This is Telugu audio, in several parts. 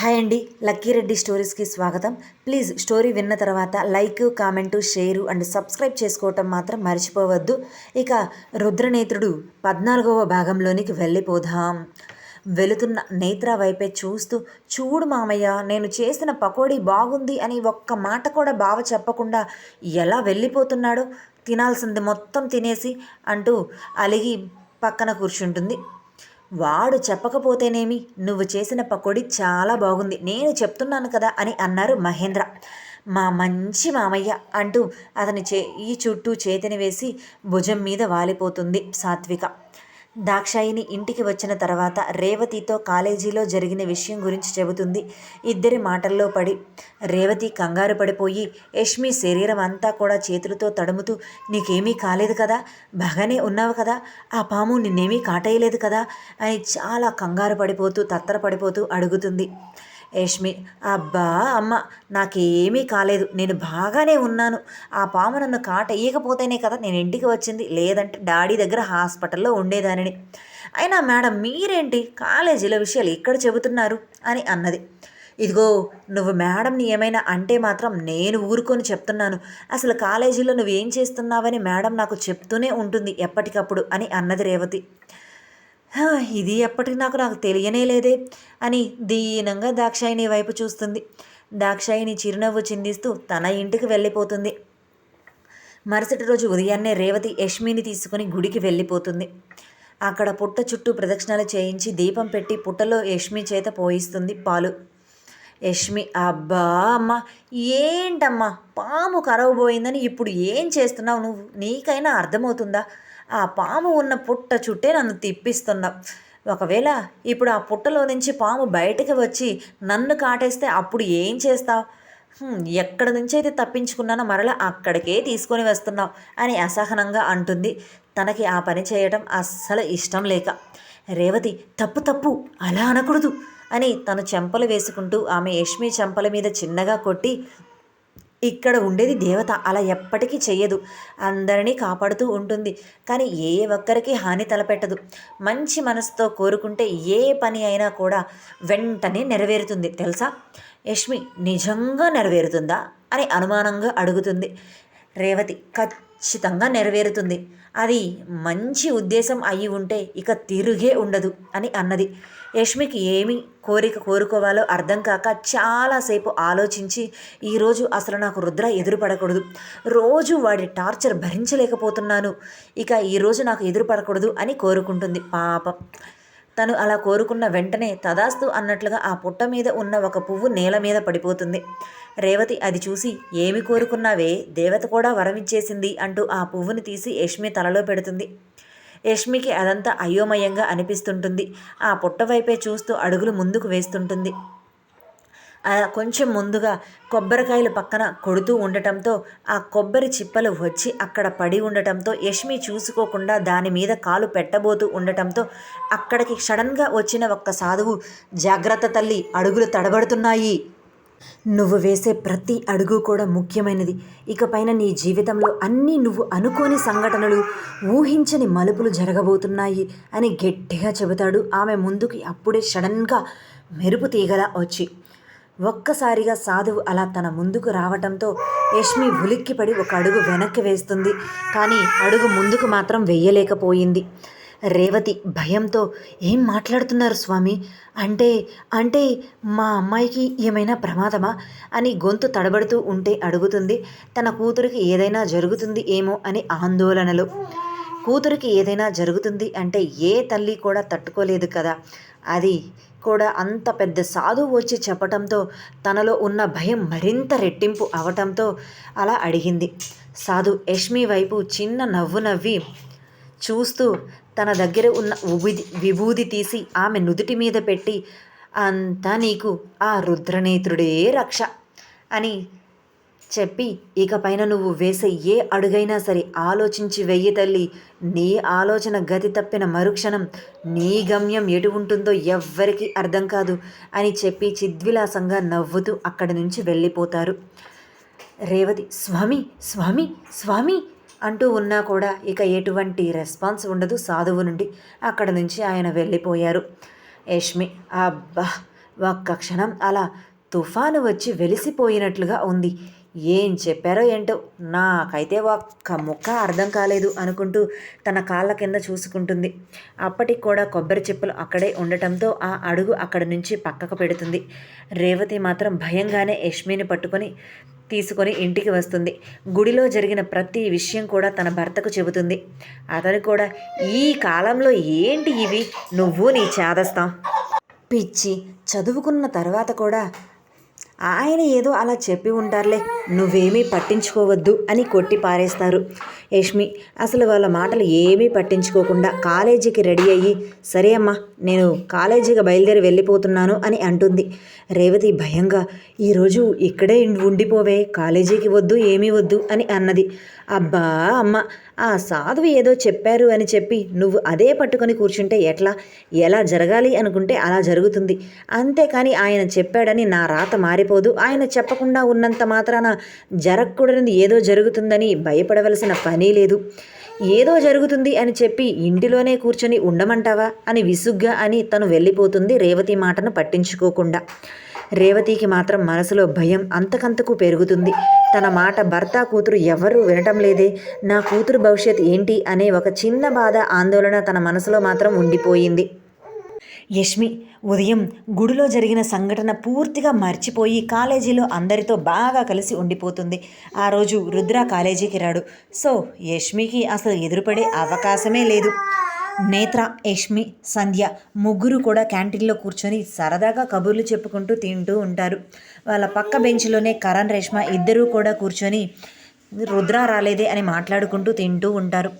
హాయ్ అండి లక్కీ రెడ్డి స్టోరీస్కి స్వాగతం. ప్లీజ్ స్టోరీ విన్న తర్వాత like comment share and subscribe చేసుకోవటం మాత్రం మర్చిపోవద్దు. ఇక రుద్రనేత్రుడు పద్నాలుగవ భాగంలోనికి వెళ్ళిపోదాం. వెళుతున్న నేత్ర వైపే చూస్తూ చూడు మామయ్య నేను చేసిన పకోడీ బాగుంది అని ఒక్క మాట కూడా బావ చెప్పకుండా ఎలా వెళ్ళిపోతున్నాడో తినాల్సింది మొత్తం తినేసి అంటూ అలిగి పక్కన కూర్చుంటుంది. వాడు చెప్పకపోతేనేమి? నువ్వు చేసిన పకోడీ చాలా బాగుంది. నేను చెప్తున్నాను కదా అని అన్నారు మహేంద్ర. మా మంచి మామయ్య అంటూ అతని చే ఈ చుట్టూ చేతిని వేసి భుజం మీద వాలిపోతుంది సాత్విక. దాక్షాయిని ఇంటికి వచ్చిన తర్వాత రేవతితో కాలేజీలో జరిగిన విషయం గురించి చెబుతుంది. ఇద్దరి మాటల్లో పడి రేవతి కంగారు పడిపోయి యష్మి శరీరం అంతా కూడా చేతులతో తడుముతూ నీకేమీ కాలేదు కదా? బాగానే ఉన్నావు కదా? ఆ పాము నిన్నేమీ కాటేయలేదు కదా? అని చాలా కంగారు పడిపోతూ తత్తరపడిపోతూ అడుగుతుంది. యష్మి అబ్బా అమ్మ నాకేమీ కాలేదు. నేను బాగానే ఉన్నాను. ఆ పాము నన్ను కాట ఇయ్యకపోతేనే కదా నేను ఇంటికి వచ్చింది. లేదంటే డాడీ దగ్గర హాస్పిటల్లో ఉండేదానిని. అయినా మేడం మీరేంటి? కాలేజీల విషయాలు ఇక్కడ చెబుతున్నారు అని అన్నది. ఇదిగో నువ్వు మేడంని ఏమైనా అంటే మాత్రం నేను ఊరుకొని చెప్తున్నాను. అసలు కాలేజీలో నువ్వేం చేస్తున్నావని మేడం నాకు చెప్తూనే ఉంటుంది ఎప్పటికప్పుడు అని అన్నది రేవతి. ఇది ఎప్పటికి నాకు నాకు తెలియనే లేదే అని దీనంగా దాక్షాయిని వైపు చూస్తుంది. దాక్షాయిని చిరునవ్వు చిందిస్తూ తన ఇంటికి వెళ్ళిపోతుంది. మరుసటి రోజు ఉదయాన్నే రేవతి యష్మిని తీసుకుని గుడికి వెళ్ళిపోతుంది. అక్కడ పుట్ట చుట్టూ ప్రదక్షిణలు చేయించి దీపం పెట్టి పుట్టలో యష్మి చేత పోయిస్తుంది పాలు. యష్మి అబ్బా అమ్మ ఏంటమ్మా పాము కరవబోయిందని ఇప్పుడు ఏం చేస్తున్నావు నువ్వు? నీకైనా అర్థమవుతుందా? ఆ పాము ఉన్న పుట్ట చుట్టే నన్ను తిప్పిస్తున్నావు ఒకవేళ ఇప్పుడు ఆ పుట్టలో నుంచి పాము బయటకు వచ్చి నన్ను కాటేస్తే అప్పుడు ఏం చేస్తావు? ఎక్కడి నుంచి అయితే తప్పించుకున్నానో మరలా అక్కడికే తీసుకొని వస్తున్నావు అని అసహనంగా అంటుంది. తనకి ఆ పని చేయడం అస్సలు ఇష్టం లేక. రేవతి తప్పు తప్పు అలా అనకూడదు అని తను చెంపలు వేసుకుంటూ ఆమె యష్మి చెంపల మీద చిన్నగా కొట్టి ఇక్కడ ఉండేది దేవత. అలా ఎప్పటికీ చెయ్యదు. అందరినీ కాపాడుతూ ఉంటుంది. కానీ ఏ ఒక్కరికి హాని తలపెట్టదు. మంచి మనసుతో కోరుకుంటే ఏ పని అయినా కూడా వెంటనే నెరవేరుతుంది. తెలుసా? యష్మి నిజంగా నెరవేరుతుందా? అని అనుమానంగా అడుగుతుంది. రేవతి ఖచ్చితంగా నెరవేరుతుంది. అది మంచి ఉద్దేశం అయి ఉంటే ఇక తిరుగే ఉండదు అని అన్నది. యష్మికి ఏమి కోరిక కోరుకోవాలో అర్థం కాక చాలాసేపు ఆలోచించి ఈరోజు అసలు నాకు రుద్ర ఎదురుపడకూడదు. రోజు వాడి టార్చర్ భరించలేకపోతున్నాను. ఇక ఈరోజు నాకు ఎదురుపడకూడదు అని కోరుకుంటుంది పాపం. తను అలా కోరుకున్న వెంటనే తదాస్తు అన్నట్లుగా ఆ పుట్ట మీద ఉన్న ఒక పువ్వు నేల మీద పడిపోతుంది. రేవతి అది చూసి ఏమి కోరుకున్నావే? దేవత కూడా వరమిచ్చేసింది అంటూ ఆ పువ్వుని తీసి యష్మి తలలో పెడుతుంది. యష్మికి అదంతా అయోమయంగా అనిపిస్తుంటుంది. ఆ పుట్ట వైపే చూస్తూ అడుగులు ముందుకు వేస్తుంటుంది. కొంచెం ముందుగా కొబ్బరికాయలు పక్కన కొడుతూ ఉండటంతో ఆ కొబ్బరి చిప్పలు వచ్చి అక్కడ పడి ఉండటంతో యష్మి చూసుకోకుండా దాని మీద కాలు పెట్టబోతూ ఉండటంతో అక్కడికి సడన్గా వచ్చిన ఒక్క సాధువు జాగ్రత్త తల్లి అడుగులు తడబడుతున్నాయి. నువ్వు వేసే ప్రతి అడుగు కూడా ముఖ్యమైనది. ఇకపైన నీ జీవితంలో అన్నీ నువ్వు అనుకోని సంఘటనలు ఊహించని మలుపులు జరగబోతున్నాయి అని గట్టిగా చెబుతాడు. ఆమె ముందుకి అప్పుడే సడన్గా మెరుపు తీగలా వచ్చి ఒక్కసారిగా సాధువు అలా తన ముందుకు రావటంతో యష్మి ఉలిక్కిపడి ఒక అడుగు వెనక్కి వేస్తుంది. కానీ అడుగు ముందుకు మాత్రం వెయ్యలేకపోయింది రేవతి భయంతో ఏం మాట్లాడుతున్నారు స్వామి? అంటే అంటే మా అమ్మాయికి ఏమైనా ప్రమాదమా? అని గొంతు తడబడుతూ ఉంటే అడుగుతుంది. తన కూతురికి ఏదైనా జరుగుతుంది ఏమో అని ఆందోళనలో. కూతురికి ఏదైనా జరుగుతుంది అంటే ఏ తల్లి కూడా తట్టుకోలేదు కదా. అది కూడా అంత పెద్ద సాధువు వచ్చి చెప్పటంతో తనలో ఉన్న భయం మరింత రెట్టింపు అవటంతో అలా అడిగింది. సాధు యష్మి వైపు చిన్న నవ్వు నవ్వి చూస్తూ తన దగ్గర ఉన్న ఉబిది విభూది తీసి ఆమె నుదుటి మీద పెట్టి అంతా నీకు ఆ రుద్రనేత్రుడే రక్ష అని చెప్పి ఇకపైన నువ్వు వేసే ఏ అడుగైనా సరే ఆలోచించి వెయ్యి తల్లి. నీ ఆలోచన గతి తప్పిన మరుక్షణం నీ గమ్యం ఎటు ఉంటుందో ఎవ్వరికీ అర్థం కాదు అని చెప్పి చిద్విలాసంగా నవ్వుతూ అక్కడి నుంచి వెళ్ళిపోతారు. రేవతి స్వామి స్వామి స్వామి అంటూ ఉన్నా కూడా ఇక ఎటువంటి రెస్పాన్స్ ఉండదు సాధువు నుండి. అక్కడ నుంచి ఆయన వెళ్ళిపోయారు. యష్మి అబ్బా ఒక్క క్షణం అలా తుఫాను వచ్చి వెలిసిపోయినట్లుగా ఉంది. ఏం చెప్పారో ఏంటో నాకైతే ఒక్క ముక్క అర్థం కాలేదు అనుకుంటూ తన కాళ్ళ కింద చూసుకుంటుంది. అప్పటికి కూడా కొబ్బరి చెప్పులు అక్కడే ఉండటంతో ఆ అడుగు అక్కడి నుంచి పక్కకు పెడుతుంది. రేవతి మాత్రం భయంగానే యష్మిని పట్టుకొని తీసుకొని ఇంటికి వస్తుంది. గుడిలో జరిగిన ప్రతి విషయం కూడా తన భర్తకు చెబుతుంది. అతను కూడా ఈ కాలంలో ఏంటి ఇవి? నువ్వు నీ చేదస్తాం. పిచ్చి చదువుకున్న తర్వాత కూడా ఆయన ఏదో అలా చెప్పి ఉంటారులే నువ్వేమీ పట్టించుకోవద్దు అని కొట్టి పారేస్తారు. యష్మి అసలు వాళ్ళ మాటలు ఏమీ పట్టించుకోకుండా కాలేజీకి రెడీ అయ్యి సరే అమ్మా నేను కాలేజీకి బయలుదేరి వెళ్ళిపోతున్నాను అని అంటుంది. రేవతి భయంగా ఈరోజు ఇక్కడే ఉండిపోవే కాలేజీకి వద్దు ఏమీ వద్దు అని అన్నది. అబ్బా అమ్మ ఆ సాధువు ఏదో చెప్పారు అని చెప్పి నువ్వు అదే పట్టుకొని కూర్చుంటే ఎట్లా? ఎలా జరగాలి అనుకుంటే అలా జరుగుతుంది. అంతేకాని ఆయన చెప్పాడని నా రాత సరిపోదు ఆయన చెప్పకుండా ఉన్నంత మాత్రాన జరగకూడనిది ఏదో జరుగుతుందని భయపడవలసిన పని లేదు. ఏదో జరుగుతుంది అని చెప్పి ఇంటిలోనే కూర్చొని ఉండమంటావా? అని విసుగ్గా అని తను వెళ్ళిపోతుంది రేవతి మాటను పట్టించుకోకుండా. రేవతికి మాత్రం మనసులో భయం అంతకంతకు పెరుగుతుంది. తన మాట భర్త కూతురు ఎవరూ వినటం లేదే. నా కూతురు భవిష్యత్ ఏంటి? అనే ఒక చిన్న బాధ ఆందోళన తన మనసులో మాత్రం ఉండిపోయింది. యష్మి ఉదయం గుడిలో జరిగిన సంఘటన పూర్తిగా మర్చిపోయి కాలేజీలో అందరితో బాగా కలిసి ఉండిపోతుంది. ఆ రోజు రుద్ర కాలేజీకి రాడు. సో యష్మికి అసలు ఎదురుపడే అవకాశమే లేదు. నేత్ర యష్మి సంధ్య ముగ్గురు కూడా క్యాంటీన్లో కూర్చొని సరదాగా కబుర్లు చెప్పుకుంటూ తింటూ ఉంటారు. వాళ్ళ పక్క బెంచ్లోనే కరణ్ రేష్మ ఇద్దరూ కూడా కూర్చొని రుద్ర రాలేదే అని మాట్లాడుకుంటూ తింటూ ఉంటారు.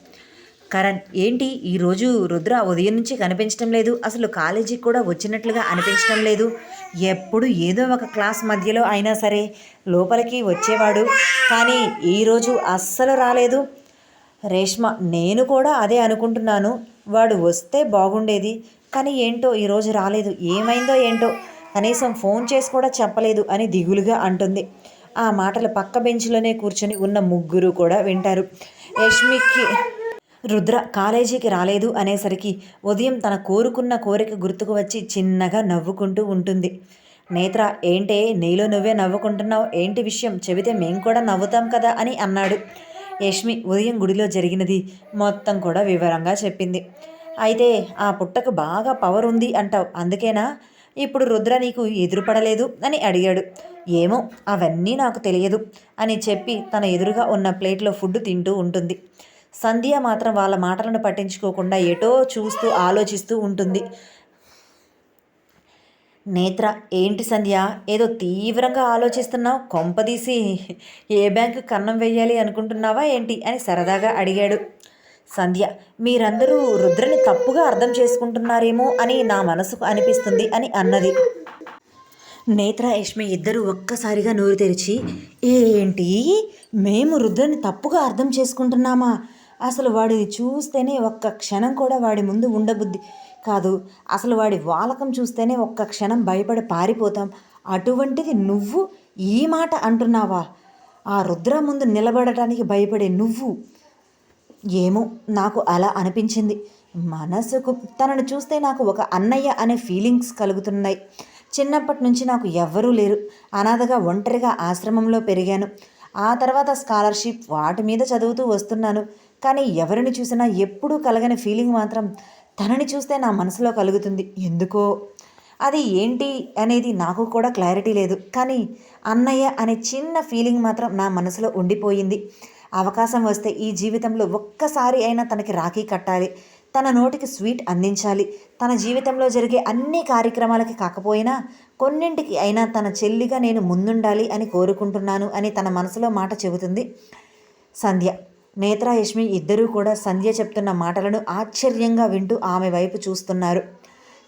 కరణ్ ఏంటి ఈరోజు రుద్ర ఉదయం నుంచి కనిపించడం లేదు? అసలు కాలేజీకి కూడా వచ్చినట్లుగా అనిపించడం లేదు. ఎప్పుడు ఏదో ఒక క్లాస్ మధ్యలో అయినా సరే లోపలికి వచ్చేవాడు. కానీ ఈరోజు అస్సలు రాలేదు. రేష్మ నేను కూడా అదే అనుకుంటున్నాను. వాడు వస్తే బాగుండేది. కానీ ఏంటో ఈరోజు రాలేదు. ఏమైందో ఏంటో కనీసం ఫోన్ చేసి కూడా చెప్పలేదు అని దిగులుగా అంటుంది. ఆ మాటలు పక్క బెంచ్లోనే కూర్చొని ఉన్న ముగ్గురు కూడా వింటారు. యష్మికి రుద్ర కాలేజీకి రాలేదు అనేసరికి ఉదయం తన కోరుకున్న కోరిక గుర్తుకు వచ్చి చిన్నగా నవ్వుకుంటూ ఉంటుంది. నేత్ర ఏంటే నీలో నువ్వే నవ్వుకుంటున్నావు? ఏంటి విషయం? చెబితే మేం కూడా నవ్వుతాం కదా? అని అన్నాడు. యష్మి ఉదయం గుడిలో జరిగినది మొత్తం కూడా వివరంగా చెప్పింది. అయితే ఆ పుట్టకు బాగా పవర్ ఉంది అంటావు అందుకేనా? ఇప్పుడు రుద్ర నీకు ఎదురుపడలేదు అని అడిగాడు. ఏమో అవన్నీ నాకు తెలియదు అని చెప్పి తన ఎదురుగా ఉన్న ప్లేట్లో ఫుడ్ తింటూ ఉంటుంది. సంధ్య మాత్రం వాళ్ళ మాటలను పట్టించుకోకుండా ఎటో చూస్తూ ఆలోచిస్తూ ఉంటుంది. నేత్ర ఏంటి సంధ్య? ఏదో తీవ్రంగా ఆలోచిస్తున్నావు? కొంపదీసి ఏ బ్యాంకు కన్నం వెయ్యాలి అనుకుంటున్నావా ఏంటి అని సరదాగా అడిగాడు. సంధ్య మీరందరూ రుద్రని తప్పుగా అర్థం చేసుకుంటున్నారేమో అని నా మనసుకు అనిపిస్తుంది అని అన్నది. నేత్ర యష్మి ఇద్దరు ఒక్కసారిగా నోరు తెరిచి ఏంటి? మేము రుద్రని తప్పుగా అర్థం చేసుకుంటున్నామా? అసలు వాడిని చూస్తేనే ఒక్క క్షణం కూడా వాడి ముందు ఉండబుద్ధి కాదు. అసలు వాడి వాలకం చూస్తేనే ఒక్క క్షణం భయపడి పారిపోతాం. అటువంటిది నువ్వు ఈ మాట అంటున్నావా? ఆ రుద్ర ముందు నిలబడటానికి భయపడే నువ్వు? ఏమో నాకు అలా అనిపించింది. మనసుకు తనను చూస్తే నాకు ఒక అన్నయ్య అనే ఫీలింగ్స్ కలుగుతున్నాయి. చిన్నప్పటి నుంచి నాకు ఎవ్వరూ లేరు. అనాథగా ఒంటరిగా ఆశ్రమంలో పెరిగాను. ఆ తర్వాత స్కాలర్షిప్ వాటి మీద చదువుతూ వస్తున్నాను. కానీ ఎవరిని చూసినా ఎప్పుడూ కలగని ఫీలింగ్ మాత్రం తనని చూస్తే నా మనసులో కలుగుతుంది. ఎందుకో? అది ఏంటి అనేది నాకు కూడా క్లారిటీ లేదు. కానీ అన్నయ్య అనే చిన్న ఫీలింగ్ మాత్రం నా మనసులో ఉండిపోయింది. అవకాశం వస్తే ఈ జీవితంలో ఒక్కసారి అయినా తనకి రాఖీ కట్టాలి. తన నోటికి స్వీట్ అందించాలి. తన జీవితంలో జరిగే అన్ని కార్యక్రమాలకి కాకపోయినా కొన్నింటికి అయినా తన చెల్లిగా నేను ముందుండాలి అని కోరుకుంటున్నాను అని తన మనసులో మాట చెబుతుంది సంధ్య. నేత్ర యష్మి ఇద్దరూ కూడా సంధ్య చెప్తున్న మాటలను ఆశ్చర్యంగా వింటూ ఆమె వైపు చూస్తున్నారు.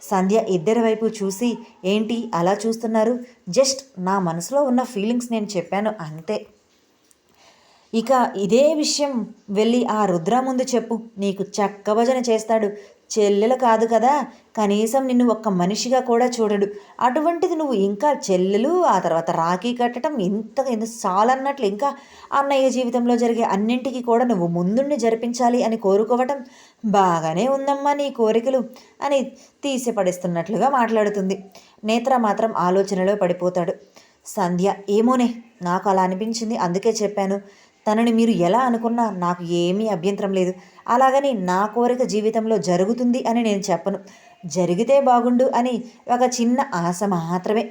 సంధ్య ఇద్దరి వైపు చూసి ఏంటి అలా చూస్తున్నారు? జస్ట్ నా మనసులో ఉన్న ఫీలింగ్స్ నేను చెప్పాను అంతే. ఇక ఇదే విషయం వెళ్ళి ఆ రుద్ర ముందు చెప్పు. నీకు చక్కభజన చేస్తాడు. చెల్లెలు కాదు కదా. కనీసం నిన్ను ఒక్క మనిషిగా కూడా చూడడు. అటువంటిది నువ్వు ఇంకా చెల్లెలు ఆ తర్వాత రాఖీ కట్టడం ఇంత ఇంత చాలన్నట్లు ఇంకా అన్నయ్య జీవితంలో జరిగే అన్నింటికి కూడా నువ్వు ముందుండి జరిపించాలి అని కోరుకోవటం బాగానే ఉందమ్మా నీ కోరికలు అని తీసిపడిస్తున్నట్లుగా మాట్లాడుతుంది. నేత్ర మాత్రం ఆలోచనలో పడిపోతాడు. సంధ్య ఏమోనే నాకు అలా అనిపించింది అందుకే చెప్పాను. తనని మీరు ఎలా అనుకున్నా నాకు ఏమీ అభ్యంతరం లేదు. అలాగని నా కోరిక జీవితంలో జరుగుతుంది అని నేను చెప్పను. జరిగితే బాగుండు అని ఒక చిన్న ఆశ మాత్రమే.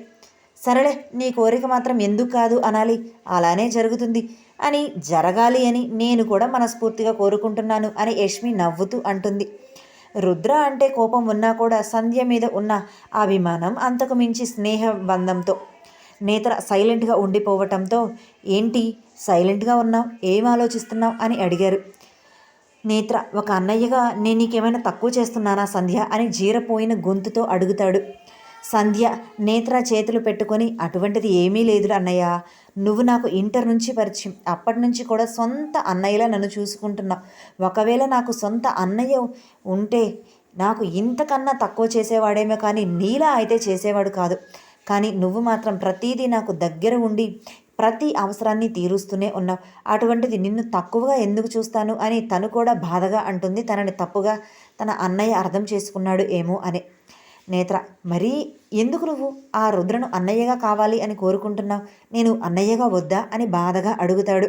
సరేలే నీ కోరిక మాత్రం ఎందుకు కాదు అనాలి. అలానే జరుగుతుంది అని జరగాలి అని నేను కూడా మనస్ఫూర్తిగా కోరుకుంటున్నాను అని యష్మి నవ్వుతూ అంటుంది. రుద్ర అంటే కోపం ఉన్నా కూడా సంధ్య మీద ఉన్న అభిమానం అంతకు మించి స్నేహ బంధంతో నేత్ర సైలెంట్గా ఉండిపోవటంతో ఏంటి? సైలెంట్గా ఉన్నావు? ఏం ఆలోచిస్తున్నావు? అని అడిగారు. నేత్ర ఒక అన్నయ్యగా నేను నీకేమైనా తక్కువ చేస్తున్నానా సంధ్య? అని జీరపోయిన గొంతుతో అడుగుతాడు. సంధ్య నేత్ర చేతులు పెట్టుకొని అటువంటిది ఏమీ లేదు అన్నయ్య. నువ్వు నాకు ఇంటర్ నుంచి పరిచయం. అప్పటి నుంచి కూడా సొంత అన్నయ్యలా నన్ను చూసుకుంటున్నావు. ఒకవేళ నాకు సొంత అన్నయ్య ఉంటే నాకు ఇంతకన్నా తక్కువ చేసేవాడేమో కానీ నీలా అయితే చేసేవాడు కాదు. కానీ నువ్వు మాత్రం ప్రతీదీ నాకు దగ్గర ఉండి ప్రతి అవసరాన్ని తీరుస్తూనే ఉన్నావు. అటువంటిది నిన్ను తక్కువగా ఎందుకు చూస్తాను అని తను కూడా బాధగా అంటుంది. తనని తప్పుగా తన అన్నయ్య అర్థం చేసుకున్నాడు ఏమో అని. నేత్ర మరీ ఎందుకు నువ్వు ఆ రుద్రను అన్నయ్యగా కావాలి అని కోరుకుంటున్నావు? నేను అన్నయ్యగా వద్దా అని బాధగా అడుగుతాడు.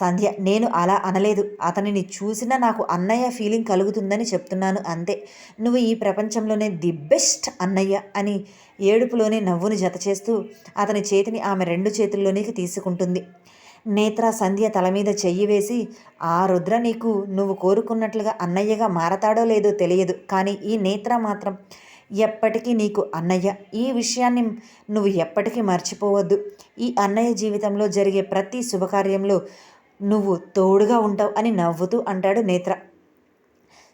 సంధ్య నేను అలా అనలేదు. అతనిని చూసినా నాకు అన్నయ్య ఫీలింగ్ కలుగుతుందని చెప్తున్నాను అంతే. నువ్వు ఈ ప్రపంచంలోనే ది బెస్ట్ అన్నయ్య అని ఏడుపులోనే నవ్వుని జత చేస్తూ అతని చేతిని ఆమె రెండు చేతుల్లోనికి తీసుకుంటుంది. నేత్ర సంధ్య తల మీద చెయ్యి వేసి ఆ రుద్ర నీకు నువ్వు కోరుకున్నట్లుగా అన్నయ్యగా మారతాడో లేదో తెలియదు కానీ ఈ నేత్ర మాత్రం ఎప్పటికీ నీకు అన్నయ్య. ఈ విషయాన్ని నువ్వు ఎప్పటికీ మర్చిపోవద్దు. ఈ అన్నయ్య జీవితంలో జరిగే ప్రతి శుభకార్యంలో నువ్వు తోడుగా ఉంటావు అని నవ్వుతూ అంటాడు నేత్ర.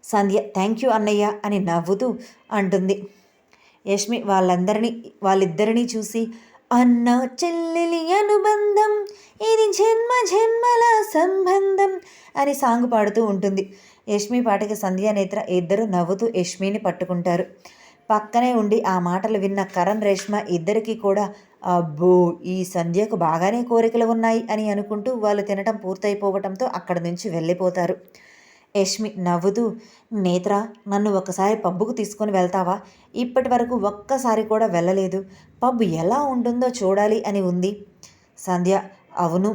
సంధ్య థ్యాంక్ యూ అన్నయ్య అని నవ్వుతూ అంటుంది. యష్మి వాళ్ళందరినీ వాళ్ళిద్దరినీ చూసి అన్న చెల్లెలి అనుబంధం ఇది జన్మ జన్మల సంబంధం అని సాంగ్ పాడుతూ ఉంటుంది. యష్మి పాటకి సంధ్య నేత్ర ఇద్దరు నవ్వుతూ యష్మిని పట్టుకుంటారు. పక్కనే ఉండి ఆ మాటలు విన్న కరణ్ రేష్మ ఇద్దరికీ కూడా అబ్బో ఈ సంధ్యకు బాగానే కోరికలు ఉన్నాయి అని అనుకుంటూ వాళ్ళు తినటం పూర్తయిపోవటంతో అక్కడి నుంచి వెళ్ళిపోతారు. యష్మి నవ్వుతూ నేత్ర నన్ను ఒకసారి పబ్బుకు తీసుకొని వెళ్తావా? ఇప్పటి వరకు ఒక్కసారి కూడా వెళ్ళలేదు. పబ్ ఎలా ఉంటుందో చూడాలి అని ఉంది. సంధ్య అవును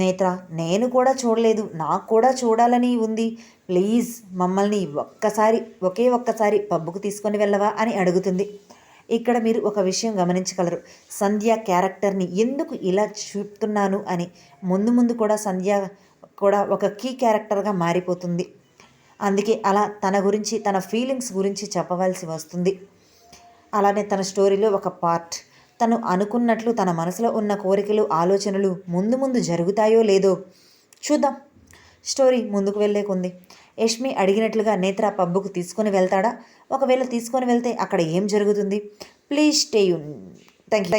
నేత్ర నేను కూడా చూడలేదు. నాకు కూడా చూడాలని ఉంది. ప్లీజ్ మమ్మల్ని ఒక్కసారి ఒకే ఒక్కసారి పబ్బుకు తీసుకొని వెళ్ళవా అని అడుగుతుంది. ఇక్కడ మీరు ఒక విషయం గమనించగలరు. సంధ్య క్యారెక్టర్ని ఎందుకు ఇలా చూపుతున్నాను అని. ముందు ముందు కూడా సంధ్య కూడా ఒక కీ క్యారెక్టర్గా మారిపోతుంది. అందుకే అలా తన గురించి తన ఫీలింగ్స్ గురించి చెప్పవలసి వస్తుంది. అలానే తన స్టోరీలో ఒక పార్ట్. తను అనుకున్నట్లు తన మనసులో ఉన్న కోరికలు ఆలోచనలు ముందు ముందు జరుగుతాయో లేదో చూద్దాం. స్టోరీ ముందుకు వెళ్ళేకుంది యష్మి అడిగినట్లుగా నేత్ర పబ్బుకు తీసుకొని వెళ్తాడా? ఒకవేళ తీసుకొని వెళ్తే అక్కడ ఏం జరుగుతుంది? Please stay thank you